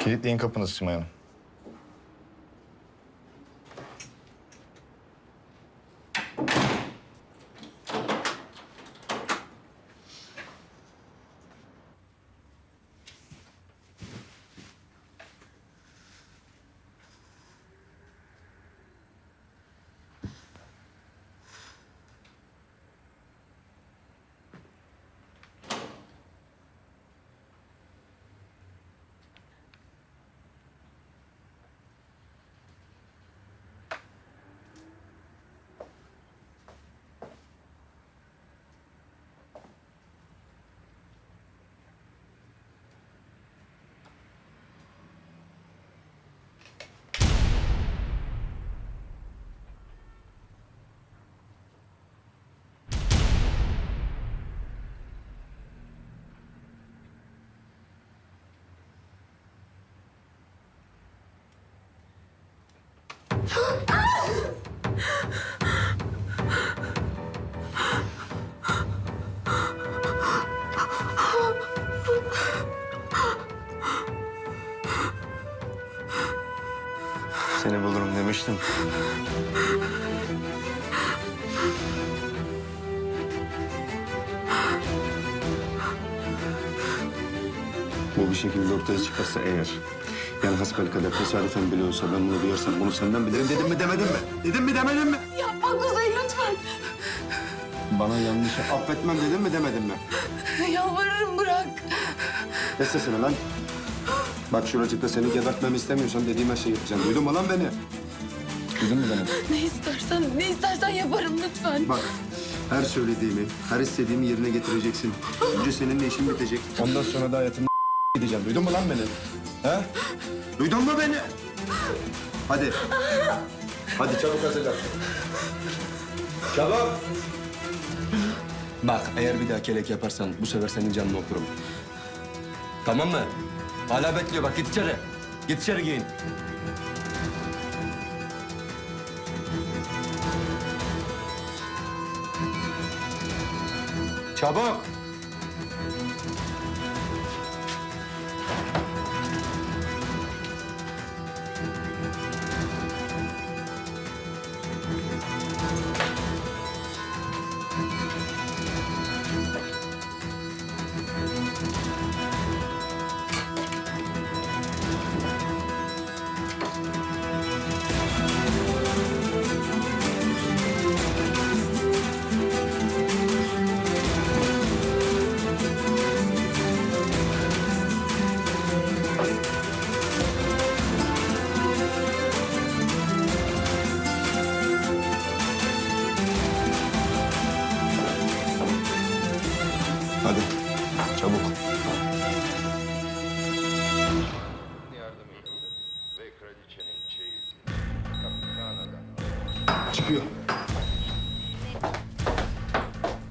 Kilitleyin kapınızı Simay Hanım. Seni bulurum demiştim. Bu bir şekilde ortaya çıkarsa eğer... Yani hasbelkader tesadüfen bile olsa ben bunu duyarsam bunu senden bilirim dedim mi demedim mi? Dedim mi demedim mi? Yapma Kuzey lütfen. Bana yanlışı affetmem dedim mi demedim mi? Yalvarırım bırak. Kes sesini lan. Bak şuracıkta seni gebertmemi istemiyorsan dediğim her şeyi yapacağım. Duydun mu lan beni? Duydun mu beni? Ne istersen, ne istersen yaparım lütfen. Bak her söylediğimi, her istediğimi yerine getireceksin. Önce seninle işim bitecek. Ondan sonra da hayatımda gideceğim. Duydun mu lan beni? He? Duydun mu beni? Hadi. Hadi çabuk hazırlan. Çabuk. Bak eğer bir daha kelek yaparsan bu sefer senin canını okurum. Tamam mı? Hala bekliyor bak git içeri. Git içeri giyin. Çabuk. Çıkıyor.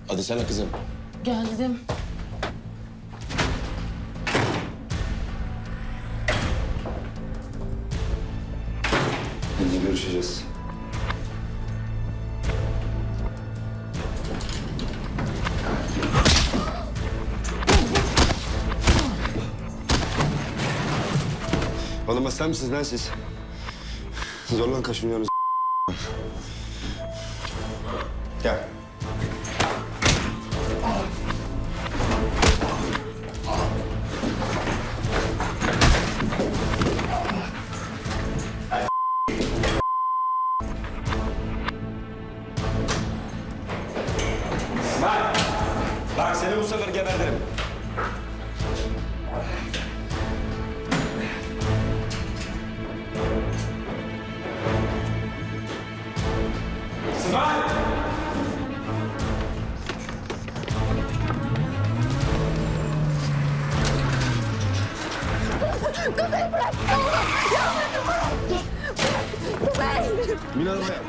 Hadi sana kızım. Geldim. Şimdi görüşeceğiz. Oğlum sen misiniz lan siz? Zorlan kaşınıyorsunuz. Gel. Bak! Seni bu sefer gebertirim. Bin arabaya.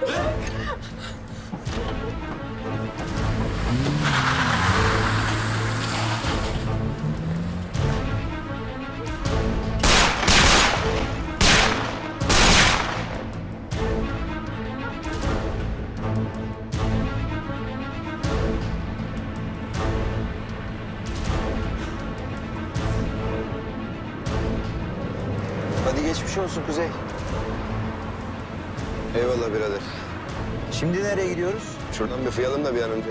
Geçmiş olsun Kuzey. Eyvallah birader. Şimdi nereye gidiyoruz? Şuradan bir fıyalım da bir an önce.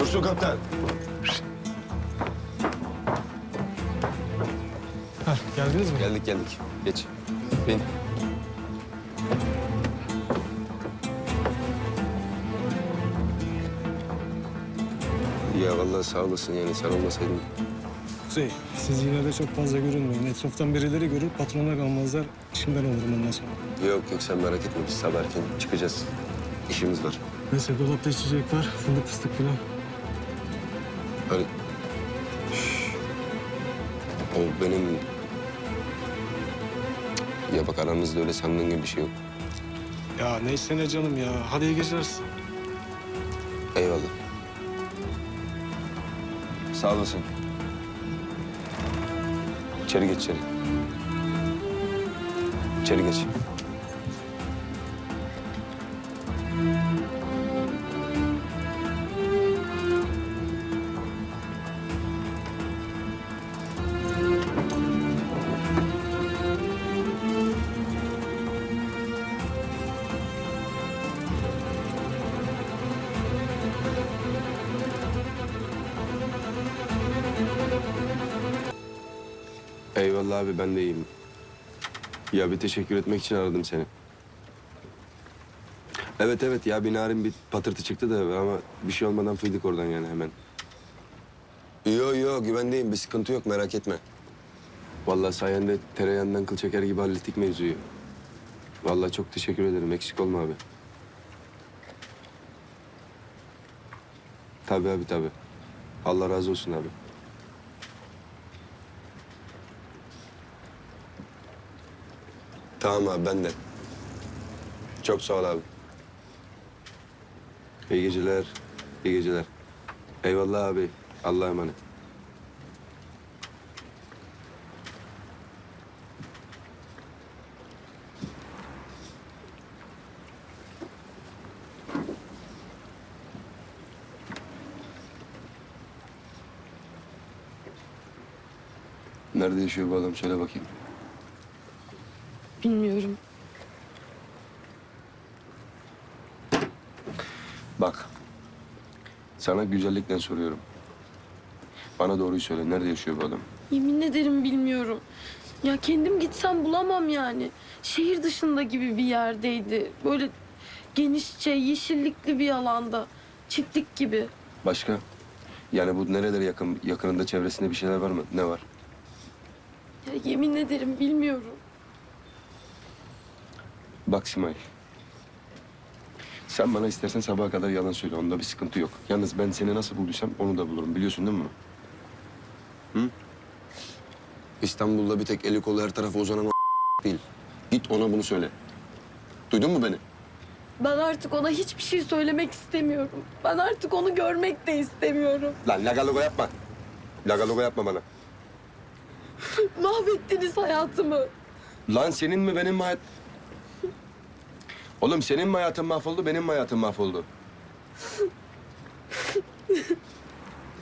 Dursun kaptan. Heh, geldiniz mi? Geldik geldik. Geç. Bin. Ya vallahi sağ olasın yani sen olmasaydın. Kuzey, siz yine de çok fazla görünmeyin. Etraftan birileri görür, patrona kalmazlar. İşimden olurum ondan sonra. Yok yok sen merak etme biz sabah erken çıkacağız. İşimiz var. Neyse dolapta içecek var, fındık fıstık falan. Hani... O benim... Ya bak aranızda öyle sandığın gibi bir şey yok. Ya neyse ne canım ya. Hadi iyi geceler. Eyvallah. Sağ olasın. İçeri geç içeri. İçeri geç. Eyvallah abi ben de iyiyim. Ya bir teşekkür etmek için aradım seni. Evet evet ya bir narin bir patırtı çıktı da ama bir şey olmadan fıydık oradan yani hemen. Yo yo güvendeyim bir sıkıntı yok merak etme. Vallahi sayende tereyağından kıl çeker gibi hallettik mevzuyu. Vallahi çok teşekkür ederim eksik olma abi. Tabii abi tabii. Allah razı olsun abi. Tamam abi ben de. Çok sağ ol abi. İyi geceler. iyi geceler. Eyvallah abi. Allah'a emanet. Nerede yaşıyor bu adam? Söyle bakayım. Bilmiyorum. Bak. Sana güzellikle soruyorum. Bana doğruyu söyle. Nerede yaşıyor bu adam? Yemin ederim bilmiyorum. Ya kendim gitsem bulamam yani. Şehir dışında gibi bir yerdeydi. Böyle genişçe, yeşillikli bir alanda. Çiftlik gibi. Başka? Yani bu nerelere yakın? Yakınında çevresinde bir şeyler var mı? Ne var? Ya yemin ederim bilmiyorum. Bak Simay. Sen bana istersen sabaha kadar yalan söyle. Onda bir sıkıntı yok. Yalnız ben seni nasıl bulduysam onu da bulurum. Biliyorsun değil mi? Hı? İstanbul'da bir tek eli kolu her tarafa uzanan o değil. Git ona bunu söyle. Duydun mu beni? Ben artık ona hiçbir şey söylemek istemiyorum. Ben artık onu görmek de istemiyorum. Lan lagalogo yapma. Lagalogo yapma bana. Mahvettiniz hayatımı. Lan senin mi benim mi hayat... Oğlum senin mi hayatın mahvoldu, benim mi hayatım mahvoldu?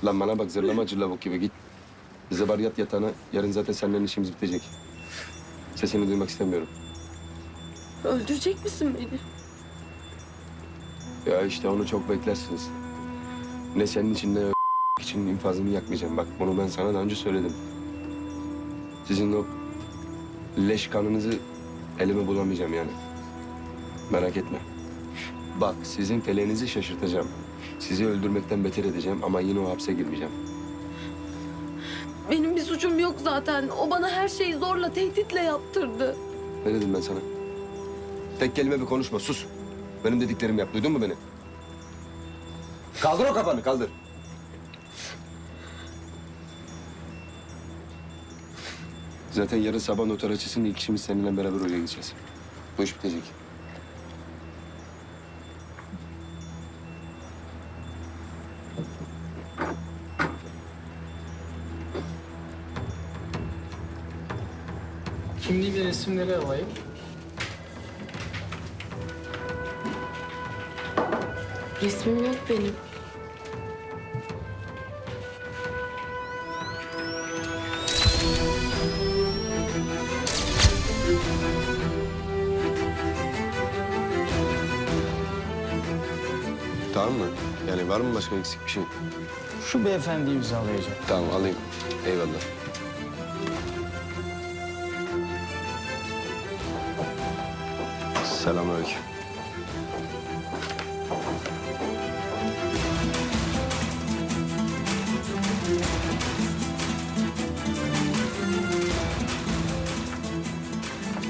Lan bana bak zırlama cırlavuk gibi git. Zıbar yat yatağına. Yarın zaten seninle işimiz bitecek. Sesini duymak istemiyorum. Öldürecek misin beni? Ya işte onu çok beklersiniz. Ne senin için ne için infazını yakmayacağım. Bak bunu ben sana daha önce söyledim. Sizin o leş kanınızı elime bulamayacağım yani. Merak etme. Bak sizin feleğinizi şaşırtacağım. Sizi öldürmekten beter edeceğim ama yine o hapse girmeyeceğim. Benim bir suçum yok zaten. O bana her şeyi zorla, tehditle yaptırdı. Ne dedim ben sana? Tek kelime bir konuşma, sus. Benim dediklerimi yap, duydun mu beni? Kaldır o kafanı, kaldır. Zaten yarın sabah noter açısın, ilk işimiz seninle beraber oraya gideceğiz. Bu iş bitecek. Kimliği ve resimleri alayım. Resmim yok benim. Tamam mı? Yani var mı başka eksik bir şey? Şu beyefendi imzalayacak. Tamam alayım. Eyvallah. Selamünaleyküm.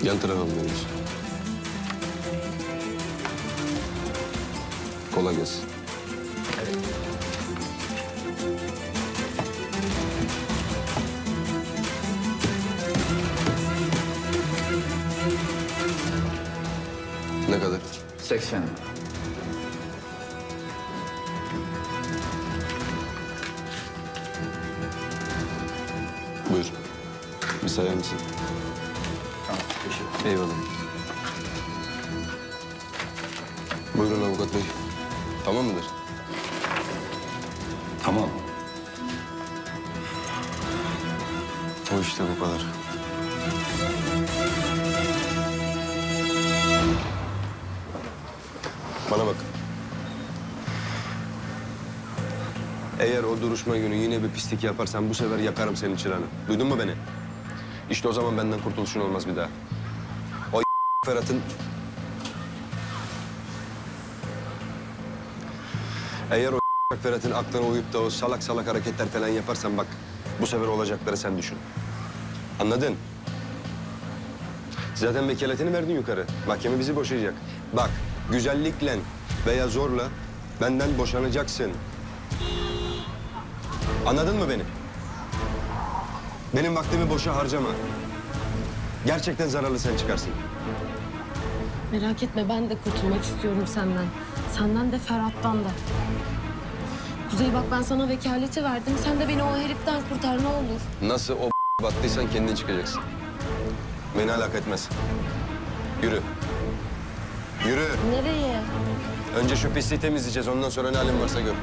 Yan tarafa dönüyorsun? Kolay gelsin. 80. Buyur. Bir sayar mısın? Tamam, teşekkür Eyvallah. Buyurun avukat bey. Tamam mıdır? Tamam. O işte bu kadar. Bana bak. Eğer o duruşma günü yine bir pislik yaparsan bu sefer yakarım senin çırağını. Duydun mu beni? İşte o zaman benden kurtuluşun olmaz bir daha. O Ferhat'ın... Eğer o Ferhat'ın aklına uyup da o salak salak hareketler falan yaparsan bak... Bu sefer olacakları sen düşün. Anladın? Zaten vekaletini verdin yukarı. Mahkeme bizi boşayacak. Bak, güzellikle veya zorla benden boşanacaksın. Anladın mı beni? Benim vaktimi boşa harcama. Gerçekten zararlı sen çıkarsın. Merak etme ben de kurtulmak istiyorum senden. Senden de Ferhat'tan da. Kuzey bak ben sana vekaleti verdim. Sen de beni o heriften kurtar ne olur. Nasıl o battıysan kendin çıkacaksın. Beni alak etmez. Yürü. Yürü. Nereye? Önce şu pisliği temizleyeceğiz. Ondan sonra ne halin varsa gör.